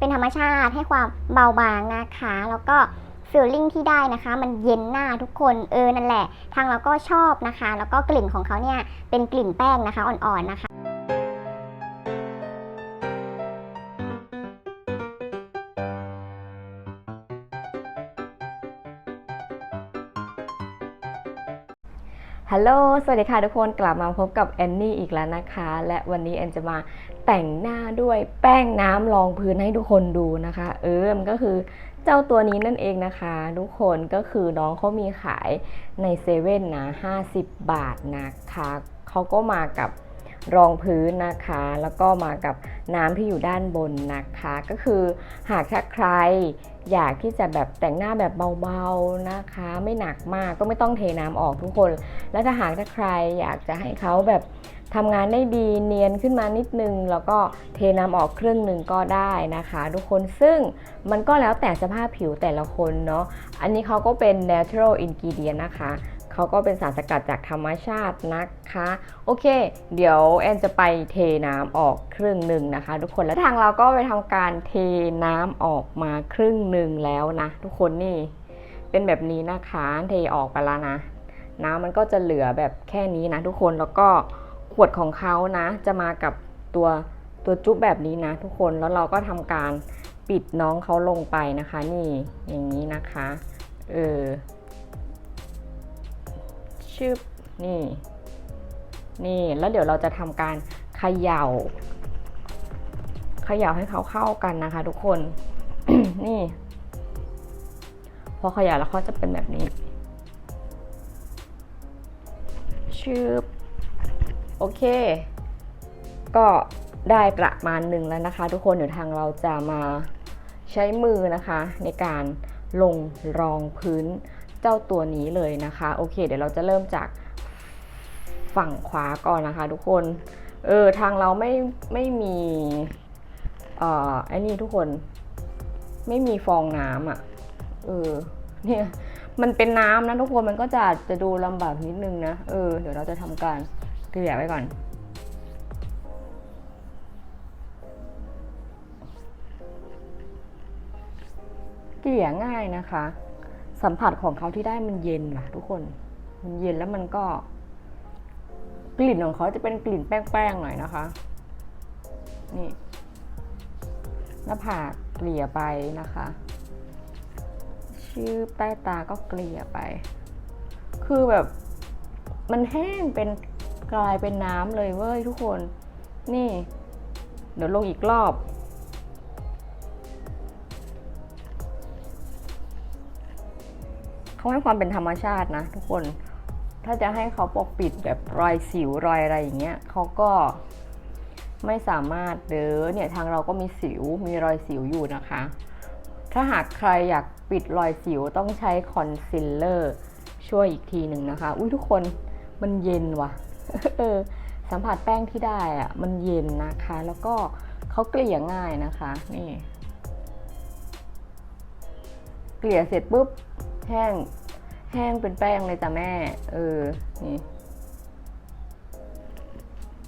เป็นธรรมชาติให้ความเบาบางนะคะ แล้วก็ฟิลลิ่งที่ได้นะคะ มันเย็นหน้าทุกคนเออนั่นแหละ ทางเราก็ชอบนะคะ แล้วก็กลิ่นของเขาเนี่ยเป็นกลิ่นแป้งนะคะอ่อนๆนะคะ ฮัลโหล สวัสดีค่ะทุกคน กลับมาพบกับแอนนี่อีกแล้วนะคะ และวันนี้แอนจะมาแต่งหน้าด้วยแป้งน้ำรองพื้นให้ทุกคนดูนะคะ เออ มันก็คือเจ้าตัวนี้นั่นเองนะคะ ทุกคนก็คือน้องเขามีขายในเซเว่นนะ 50 บาทนะคะเขาก็มากับ รองพื้นนะคะ แล้วก็มากับน้ำที่อยู่ด้านบนนะคะ ก็คือหากถ้าใครอยากที่จะแบบแต่งหน้าแบบเบาๆนะคะ ไม่หนักมากก็ไม่ต้องเทน้ำออกทุกคน และถ้าหากถ้าใครอยากจะให้เขาแบบทำงานได้ดีเนียนขึ้นมานิดนึง แล้วก็เทน้ำออกครึ่งหนึ่งก็ได้นะคะ ทุกคนซึ่งมันก็แล้วแต่สภาพผิวแต่ละคนเนาะอันนี้เขาก็เป็น natural ingredient นะคะ เขาก็เป็นสารสกัดจากธรรมชาตินะคะ โอเค เดี๋ยวแอนจะไปเทน้ำออกครึ่งหนึ่งนะคะ ทุกคนแล้วทางเราก็ไปทำการเทน้ำออกมาครึ่งหนึ่งแล้วนะ ทุกคนนี่เป็นแบบนี้นะคะเทออกไปแล้วนะ น้ำมันก็จะเหลือแบบแค่นี้นะทุกคนแล้วก็ขวดของเขานะ จะมากับตัวตัวจุ๊บแบบนี้นะ ทุกคนแล้วเราก็ทำการปิดน้องเขาลงไปนะคะ นี่อย่างนี้นะคะ เออ ชึบนี่ นี่แล้วเดี๋ยวเราจะทำการเขย่าเขย่าให้เขาเข้ากันนะคะ ทุกคน นี่ พอเขย่าแล้วเขาจะเป็นแบบนี้ชืบโอเค ก็ได้ประมาณหนึ่งแล้วนะคะ ทุกคนเดี๋ยวทางเราจะมาใช้มือนะคะ ในการลงรองพื้น เจ้าตัวนี้เลยนะคะ โอเค เดี๋ยวเราจะเริ่มจากฝั่งขวาก่อนนะคะทุกคน เออ ทางเราไม่ไม่มีเอ่อไอ้นี่ทุกคน ไม่มีฟองน้ำอะ่ะ เออ เนี่ย มันเป็นน้ำนะทุกคน มันก็จะจะดูลำบากนิดนึงนะ เออ เดี๋ยวเราจะทำการเกลี่ยไว้ก่อนเกลี่ยง่ายนะคะ สัมผัสของเขาที่ได้มันเย็นว่ะ ทุกคน มันเย็นแล้วมันก็ กลิ่นของเขาจะเป็นกลิ่นแป้งๆหน่อยนะคะ นี่หน้าผากเกลี่ยไปนะคะ ชื่อใต้ตาก็เกลี่ยไป คือแบบ มันแห้งเป็นกลายเป็นน้ำเลยเว้ยทุกคน นี่ เดี๋ยวลงอีกรอบ เขาให้ความเป็นธรรมชาตินะทุกคน ถ้าจะให้เขาปกปิดแบบรอยสิวรอยอะไรอย่างเงี้ยเขาก็ไม่สามารถเด้อเนี่ยทางเราก็มีสิวมีรอยสิวอยู่นะคะ ถ้าหากใครอยากปิดรอยสิวต้องใช้คอนซีลเลอร์ช่วยอีกทีหนึ่งนะคะ อุ้ยทุกคนมันเย็นว่ะเออสัมผัสแป้งที่ได้อะมันเย็นนะคะ แล้วก็เขาเกลี่ยง่ายนะคะ นี่ เกลี่ยเสร็จปุ๊บ แห้ง แห้งเป็นแป้งเลยจ้ะแม่ เออ นี่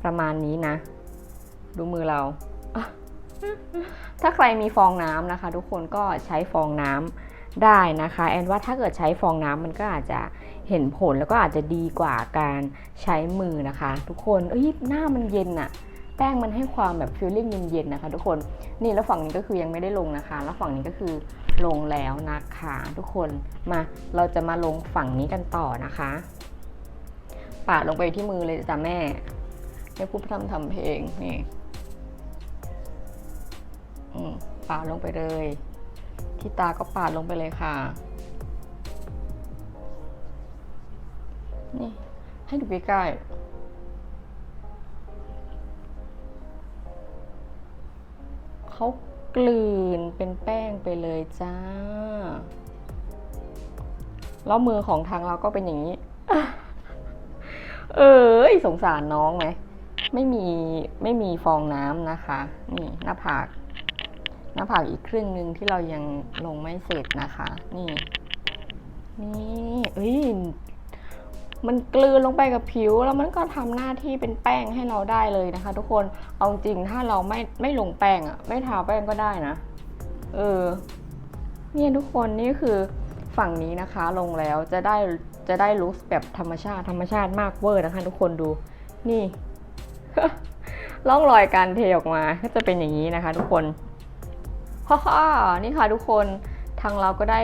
ประมาณนี้นะ ดูมือเรา ถ้าใครมีฟองน้ำนะคะ ทุกคนก็ใช้ฟองน้ำได้นะคะ แอนว่าถ้าเกิดใช้ฟองน้ำมันก็อาจจะเห็นผลแล้วก็อาจจะดีกว่าการใช้มือนะคะ ทุกคน เอ้ยหน้ามันเย็นอะแป้งมันให้ความแบบฟีลลิ่งเย็นๆนะคะ ทุกคน นี่แล้วฝั่งนี้ก็คือยังไม่ได้ลงนะคะ แล้วฝั่งนี้ก็คือ ลงแล้วนะคะ ทุกคนมาเราจะมาลงฝั่งนี้กันต่อนะคะ ปาดลงไปที่มือเลยจ้ะแม่ให้ผู้ทำทำเพลงนี่ปาดลงไปเลย ที่ตาก็ปาดลงไปเลยค่ะนี่ให้ดูใกล้ๆเขา กลืนเป็นแป้งไปเลยจ้า แล้วมือของทางเราก็เป็นอย่างนี้ เอ้ยสงสารน้องไหม ไม่มีไม่มีฟองน้ำนะคะ นี่หน้าผาก หน้าผากอีกครึ่งหนึ่งที่เรายังลงไม่เสร็จนะคะ นี่ นี่ เอ้ย มันกลืนลงไปกับผิว แล้วมันก็ทำหน้าที่เป็นแป้งให้เราได้เลยนะคะ ทุกคนเอาจริงถ้าเราไม่ไม่ลงแป้งอะไม่ทาแป้งก็ได้นะเออเนี่ยทุกคนนี่คือฝั่งนี้นะคะลงแล้วจะได้จะได้ลุคแบบธรรมชาติธรรมชาติมากเวอร์นะคะ ทุกคนดูนี่ร่องรอยการเทออกมาก็จะเป็นอย่างนี้นะคะ ทุกคนฮ่าๆนี่ค่ะทุกคนทางเราก็ได้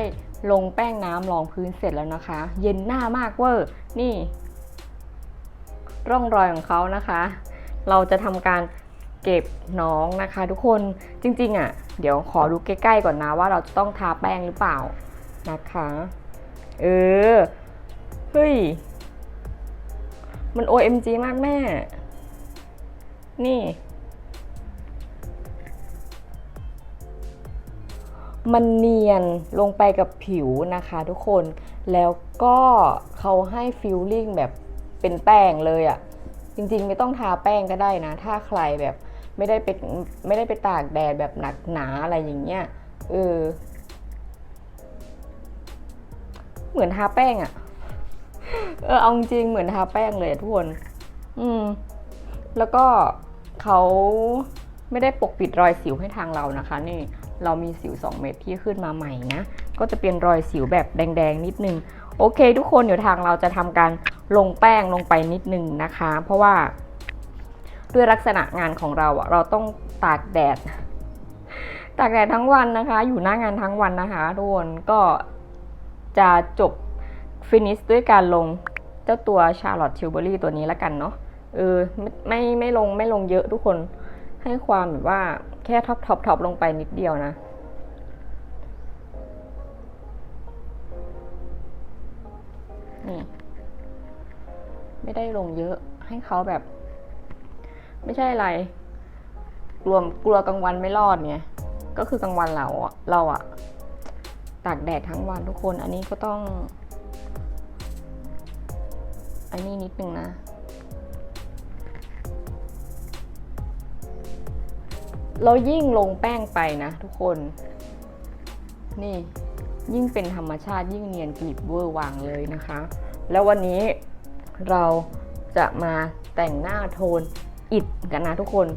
ลงแป้งน้ำรองพื้นเสร็จแล้วนะคะ เย็นหน้ามากเวอร์ นี่ ร่องรอยของเขานะคะ เราจะทำการเก็บน้องนะคะ ทุกคนจริงๆอะ่ะ เดี๋ยวขอดูใกล้ๆก่อนนะว่าเราจะต้องทาแป้งหรือเปล่านะคะ เออ เฮ้ย มัน OMG มากแม่ นี่ มันเนียนลงไปกับผิวนะคะทุกคน แล้วก็เขาให้ฟิลลิ่งแบบเป็นแป้งเลยอะ่ะ จริงๆไม่ต้องทาแป้งก็ได้นะ ถ้าใครแบบไม่ได้ไปไม่ได้ไปตากแดดแบบหนักหนาอะไรอย่างเงี้ย เออ เหมือนทาแป้งอะ่ะ เออเอาจริงเหมือนทาแป้งเลยทุกคน อืม แล้วก็เขาไม่ได้ปกปิดรอยสิวให้ทางเรานะคะ นี่ เรามีสิว 2 เม็ดที่ขึ้นมาใหม่นะ ก็จะเป็นรอยสิวแบบแดงๆ นิดนึง โอเค ทุกคนเดี๋ยวทางเราจะทำการลงแป้งลงไปนิดนึงนะคะ เพราะว่า ด้วยลักษณะงานของเราอะเราต้องตากแดด ตากแดดทั้งวันนะคะ อยู่หน้างานทั้งวันนะคะทุกคนก็จะจบฟินิชด้วยการลงเจ้าตัวชาร์ลอตทิวเบอรี่ตัวนี้แล้วกันเนาะเออไม่ไม่ลงไม่ลงเยอะทุกคนให้ความแบบว่า แค่ท็อปท็อปท็อปลงไปนิดเดียวนะ นี่ ไม่ได้ลงเยอะให้เขาแบบ ไม่ใช่อะไรกลัวกลัวกลางวันไม่รอดเนี่ย ก็คือกลางวันเราอะเราอะตากแดดทั้งวันทุกคน อันนี้ก็ต้อง อันนี้นิดนึงนะ เรายิ่งลงแป้งไปนะทุกคน นี่ยิ่งเป็นธรรมชาติยิ่งเนียนกริบเวอร์วางเลยนะคะ แล้ววันนี้เราจะมาแต่งหน้าโทนอิดกันนะทุกคน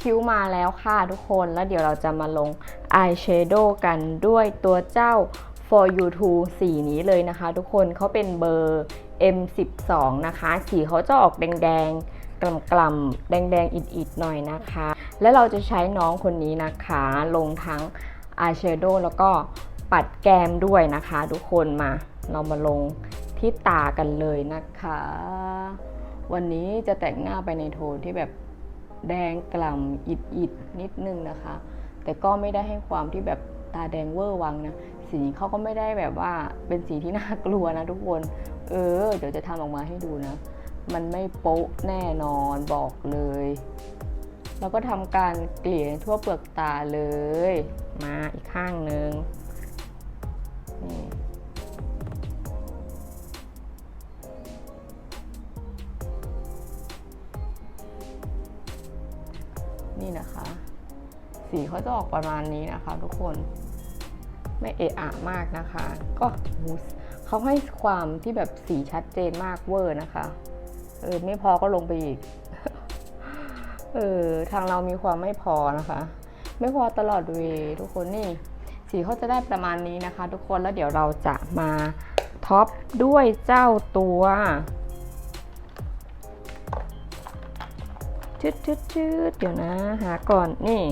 คิ้วมาแล้วค่ะทุกคน แล้วเดี๋ยวเราจะมาลงอายแชโดว์กันด้วยตัวเจ้า for you to สีนี้เลยนะคะ ทุกคนเขาเป็นเบอร์ M12 นะคะ สีเขาจะออกแดงๆ กล่ำๆ แดงๆ อิดๆ หน่อยนะคะ แล้วเราจะใช้น้องคนนี้นะคะ ลงทั้งอายแชโดว์แล้วก็ปัดแก้มด้วยนะคะ ทุกคนมา เรามาลงที่ตากันเลยนะคะ วันนี้จะแต่งหน้าไปในโทนที่แบบแดงกล่ำอิดๆ นิดนึงนะคะ แต่ก็ไม่ได้ให้ความที่แบบ ตาแดงเวอร์วังนะสีเขาก็ไม่ได้แบบว่าเป็นสีที่น่ากลัวนะทุกคน เออ เดี๋ยวจะทำออกมาให้ดูนะ มันไม่โป๊ะแน่นอนบอกเลย แล้วก็ทำการเกลี่ยทั่วเปลือกตาเลย มาอีกข้างหนึ่งนี่นี่นะคะ สีเขาจะออกประมาณนี้นะคะ ทุกคนไม่เอะอะมากนะคะ ก็เขาให้ความที่แบบสีชัดเจนมากเวอร์นะคะเออไม่พอก็ลงไปอีกเออทางเรามีความไม่พอนะคะ ไม่พอตลอดเวย์ทุกคนนี่สีเขาจะได้ประมาณนี้นะคะ ทุกคนแล้วเดี๋ยวเราจะมาท็อปด้วยเจ้าตัวชืดชืดชืดเดี๋ยวนะ หาก่อนนี่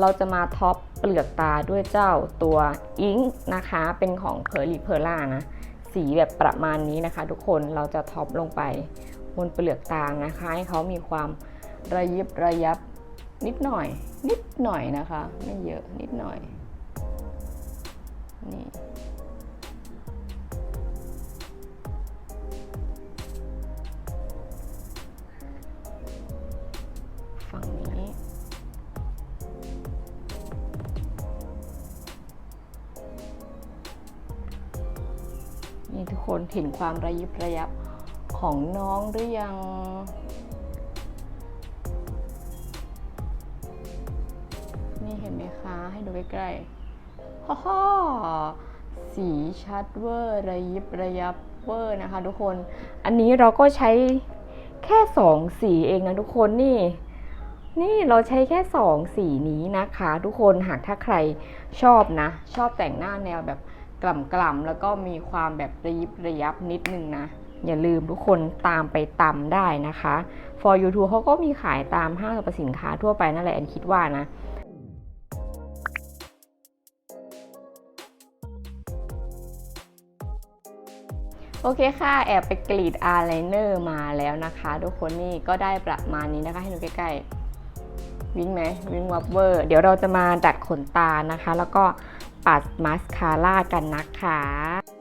เราจะมาท็อปเปลือกตาด้วยเจ้าตัวอิงนะคะ เป็นของเพอร์ลีเพอร่านะ สีแบบประมาณนี้นะคะ ทุกคนเราจะท็อปลงไปบนเปลือกตานะคะ ให้เขามีความระยิบระยับนิดหน่อย นิดหน่อยนะคะ ไม่เยอะนิดหน่อยนี่ คนเห็นความระยิบระยับของน้องหรือยัง นี่เห็นไหมคะให้ดูใกล้ๆฮ่าฮ่าสีชัดเวอร์ระยิบระยับเวอร์นะคะทุกคน อันนี้เราก็ใช้แค่สองสีเองนะทุกคนนี่ นี่เราใช้แค่สองสีนี้นะคะ ทุกคนหากถ้าใครชอบนะ ชอบแต่งหน้าแนวแบบ กล่ำๆแล้วก็มีความแบบระยิบระยับนิดนึงนะ อย่าลืมทุกคนตามไปตำได้นะคะ for YouTube เขาก็มีขายตามห้างสรรพสินค้าทั่วไปนั่นแหละแอนคิดว่านะโอเคค่ะ แอบไปกรีดอายไลเนอร์มาแล้วนะคะ ทุกคนนี่ก็ได้ประมาณนี้นะคะ ให้ดูใกล้ๆ วิ่งไหมวิ่งวับเวอร์ เดี๋ยวเราจะมาดัดขนตานะคะ แล้วก็ ปัดมาสคาร่ากันนะคะ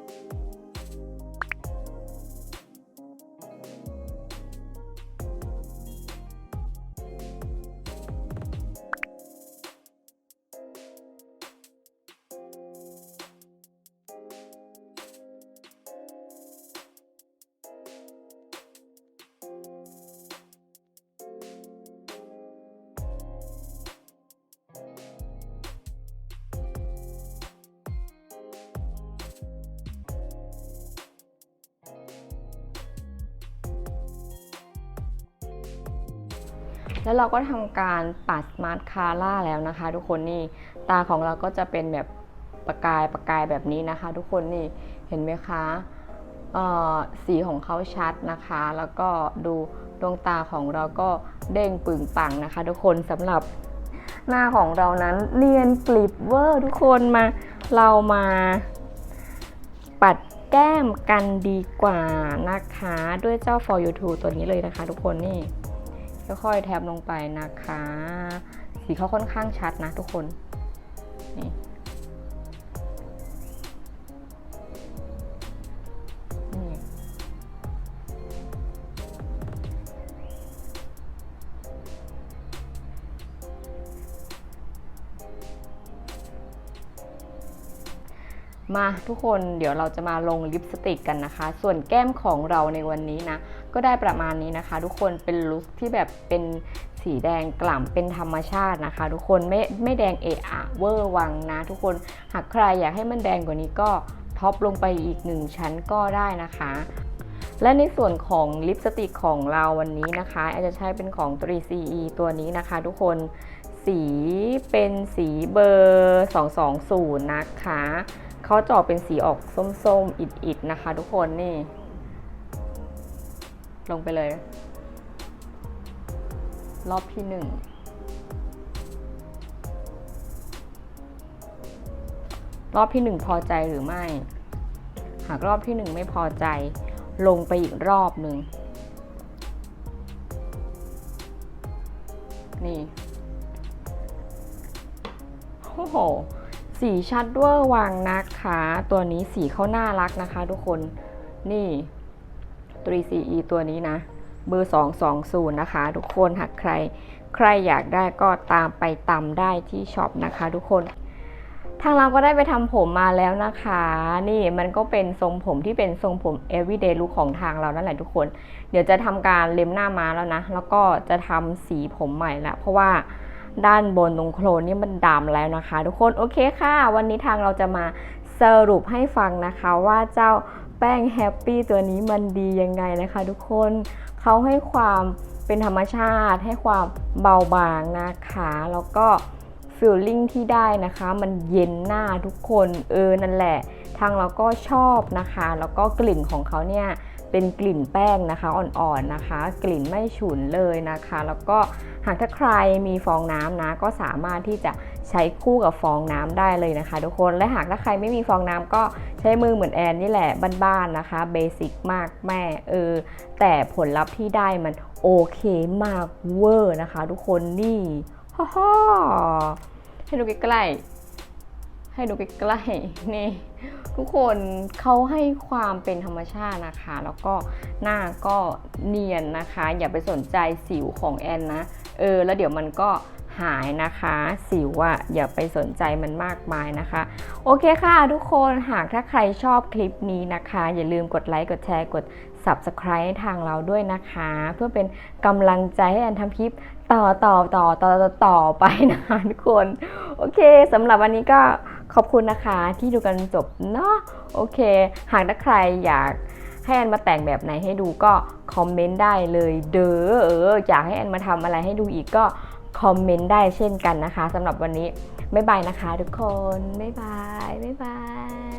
แล้วเราก็ทำการปัดมาสคาร่าแล้วนะคะ ทุกคนนี่ตาของเราก็จะเป็นแบบประกายประกายแบบนี้นะคะ ทุกคนนี่เห็นไหมคะสีของเขาชัดนะคะ แล้วก็ดูดวงตาของเราก็เด้งปึงปังนะคะ ทุกคนสำหรับหน้าของเรานั้นเนียนกลิบเวอร์ทุกคนมาเรามาปัดแก้มกันดีกว่านะคะ ด้วยเจ้า for you two ตัวนี้เลยนะคะ ทุกคนนี่ ค่อยๆ แทบลงไปนะคะ สีเขาค่อนข้างชัดนะทุกคนนี่นี่มาทุกคนเดี๋ยวเราจะมาลงลิปสติกกันนะคะ ส่วนแก้มของเราในวันนี้นะ ก็ได้ประมาณนี้นะคะ ทุกคนเป็นลุคที่แบบเป็นสีแดงกล่ำเป็นธรรมชาตินะคะ ทุกคนไม่ไม่แดงเอะอะเวอร์วังนะ ทุกคนหากใครอยากให้มันแดงกว่านี้ก็ท็อปลงไปอีกหนึ่งชั้นก็ได้นะคะ และในส่วนของลิปสติกของเราวันนี้นะคะอาจจะใช้เป็นของ 3CE ตัวนี้นะคะ ทุกคนสีเป็นสีเบอร์ 220 นะคะ เขาจอเป็นสีออกส้มๆ อิดๆ นะคะทุกคนนี่ ลงไปเลย รอบที่หนึ่งรอบที่หนึ่งพอใจหรือไม่ หากรอบที่หนึ่งไม่พอใจ ลงไปอีกรอบหนึ่งนี่โอ้โห สีชัดด้วยวางนะคะ ตัวนี้สีเขาน่ารักนะคะทุกคน นี่ 3CE ตัวนี้นะเบอร์ 220 นะคะ ทุกคนหากใคร ใครอยากได้ก็ตามไปตำได้ที่ช็อปนะคะ ทุกคน ทางเราก็ได้ไปทำผมมาแล้วนะคะ นี่มันก็เป็นทรงผมที่เป็นทรงผม everyday look ของทางเรานั่นแหละทุกคน เดี๋ยวจะทำการเล็มหน้ามาแล้วนะ แล้วก็จะทำสีผมใหม่ละเพราะว่าด้านบนตรงโคลนนี่มันดำแล้วนะคะ ทุกคนโอเคค่ะ วันนี้ทางเราจะมาสรุปให้ฟังนะคะว่าเจ้า แป้งแฮปปี้ตัวนี้มันดียังไงนะคะ ทุกคนเขาให้ความเป็นธรรมชาติ ให้ความเบาบางนะคะแล้วก็ฟิลลิ่งที่ได้นะคะ มันเย็นหน้าทุกคนเออนั่นแหละ ทางเราก็ชอบนะคะ แล้วก็กลิ่นของเขาเนี่ย เป็นกลิ่นแป้งนะคะอ่อนๆนะคะ กลิ่นไม่ฉุนเลยนะคะ แล้วก็หากถ้าใครมีฟองน้ำนะ ก็สามารถที่จะใช้คู่กับฟองน้ำได้เลยนะคะ ทุกคนและหากถ้าใครไม่มีฟองน้ำก็ใช้มือเหมือนแอนนี่แหละบ้านๆนะคะเบสิกมากแม่เออแต่ผลลัพธ์ที่ได้มันโอเคมากเวอร์นะคะ ทุกคนนี่ฮ่าฮ่าให้ดูใกล้ๆ ให้ดูใกล้ๆนี่ทุกคนเขาให้ความเป็นธรรมชาตินะคะ แล้วก็หน้าก็เนียนนะคะ อย่าไปสนใจสิวของแอนนะ เออ แล้วเดี๋ยวมันก็หายนะคะ สิวอะอย่าไปสนใจมันมากมายนะคะ โอเคค่ะทุกคนหากถ้าใครชอบคลิปนี้นะคะ อย่าลืมกดไลค์กดแชร์กด Subscribe ทางเราด้วยนะคะ เพื่อเป็นกำลังใจให้แอนทำคลิปต่อต่อต่อต่อต่อต่อไปนะคะทุกคน โอเคสำหรับวันนี้ก็ ขอบคุณนะคะที่ดูกันจบเนาะโอเค หากถ้าใครอยากให้แอนมาแต่งแบบไหนให้ดูก็คอมเมนต์ได้เลยเด้อเอออยากให้แอนมาทำอะไรให้ดูอีกก็คอมเมนต์ได้เช่นกันนะคะสำหรับวันนี้ บ๊ายบายนะคะทุกคน บ๊ายบาย บ๊ายบาย